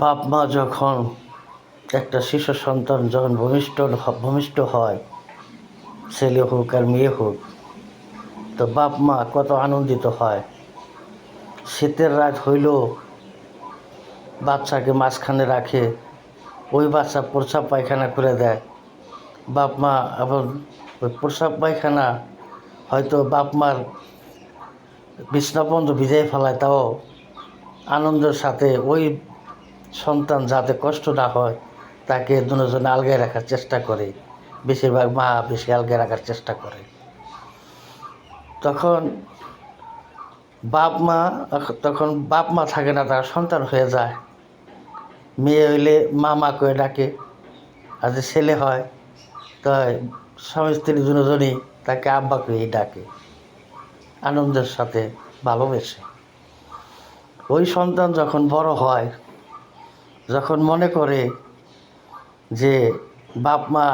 বাপ মা যখন একটা শিশু সন্তান যখন ভূমিষ্ঠ ভূমিষ্ঠ হয়, ছেলে হোক আর মেয়ে হোক, তো বাপ মা কত আনন্দিত হয়। শীতের রাত হইল বাচ্চাকে মাঝখানে রাখে, ওই বাচ্চা প্রসাব পায়খানা করে দেয়। বাপ মা এবং ওই প্রসাব পায়খানা হয়তো বাপ মার বিছনা পর্যন্ত ভিজাই ফেলায়, তাও আনন্দের সাথে ওই সন্তান যাতে কষ্ট না হয়, তাকে দুজনে আলগায় রাখার চেষ্টা করে। বেশিরভাগ মা বেশি আলগায় রাখার চেষ্টা করে। তখন বাপ মা, তখন বাপ মা থাকে না, তার সন্তান হয়ে যায়। মেয়ে হইলে মা মা করে ডাকে, আর যে ছেলে হয়, তাই স্বামী স্ত্রী দুজনই তাকে আব্বা করেই ডাকে। আনন্দের সাথে ভালোবেসে। ওই সন্তান যখন বড় হয় যখন মনে করে যে বাপ মা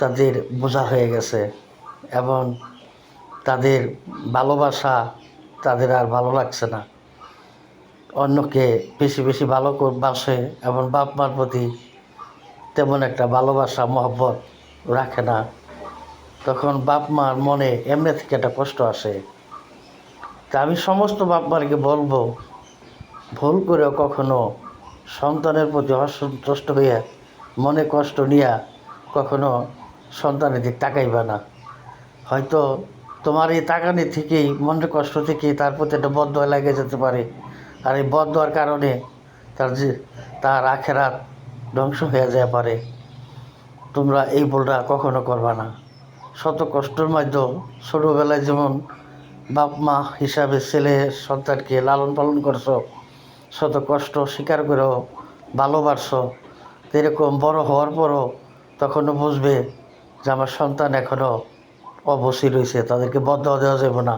তাদের বোঝা হয়ে গেছে এবং তাদের ভালোবাসা তাদের আর ভালো লাগছে না, অন্যকে বেশি বেশি ভালো বাসে এবং বাপ মার প্রতি তেমন একটা ভালোবাসা, মহব্বত রাখে না, তখন বাপ মার মনে এমনি থেকে একটা কষ্ট আসে। তা আমি সমস্ত বাপ মারকে বলব ভুল করেও কখনো সন্তানের প্রতি অসন্তুষ্ট হইয়া মনে কষ্ট নিয়া কখনো সন্তানের দিক তাকাইবা না। হয়তো তোমার এই তাকানি থেকেই, মনের কষ্ট থেকেই তার প্রতি একটা বদ্ধ লাগে যেতে পারে। আর এই বদ্ধ হওয়ার কারণে তার যে, তার আখেরাত ধ্বংস হয়ে যায় পারে। তোমরা এই ভুলটা কখনো করবা না। শত কষ্টের মাধ্যম ছোটোবেলায় যেমন বাপ মা হিসাবে ছেলে সন্তানকে লালন পালন করছ শত কষ্ট স্বীকার করেও ভালোবাসছো এরকম বড় হওয়ার পরও তখনও বুঝবে যে আমার সন্তান এখনও অবশ্যই রয়েছে তাদেরকে বদ্ধ দেওয়া যাবে না।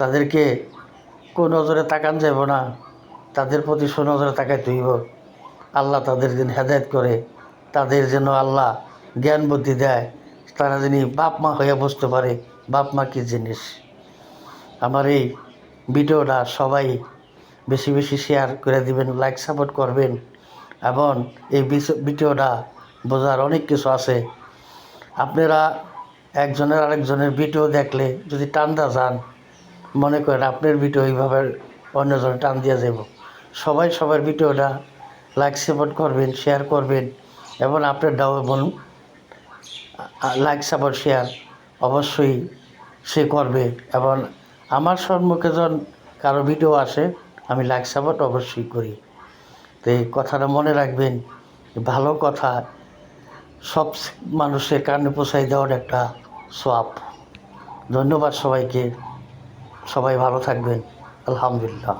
তাদেরকে কোন নজরে তাকান যাব না, তাদের প্রতি সুনজরে তাকাইতে হইব। আল্লাহ তাদের যেন হেদায়ত করে, তাদের যেন আল্লাহ জ্ঞান বুদ্ধি দেয়, তারা যেন বাপ মা হয়ে বুঝতে পারে বাপ মা কী জিনিস। আমার এই ভিডিওটা সবাই বেশি বেশি শেয়ার করে দিবেন লাইক সাপোর্ট করবেন। এবং এই ভিডিওটা বোঝার অনেক কিছু আছে। আপনারা একজনের আরেকজনের ভিডিও দেখলে যদি টান্দা যান, মনে করেন আপনার ভিডিও এইভাবে অন্যজনে টান দিয়ে যাব। সবাই সবার ভিডিওটা লাইক সাপোর্ট করবেন শেয়ার করবেন এবং আপনার ডাও এবং লাইক সাপোর্ট শেয়ার অবশ্যই সে করবে। এবং আমার সম্মুখে যখন কারও ভিডিও আসে আমি লাইক সাপোর্ট অবশ্যই করি। তো এই কথাটা মনে রাখবেন, ভালো কথা, সব মানুষের কানে পোষাই দেওয়ার একটা সোয়াব ধন্যবাদ সবাইকে, সবাই ভালো থাকবেন, আলহামদুলিল্লাহ।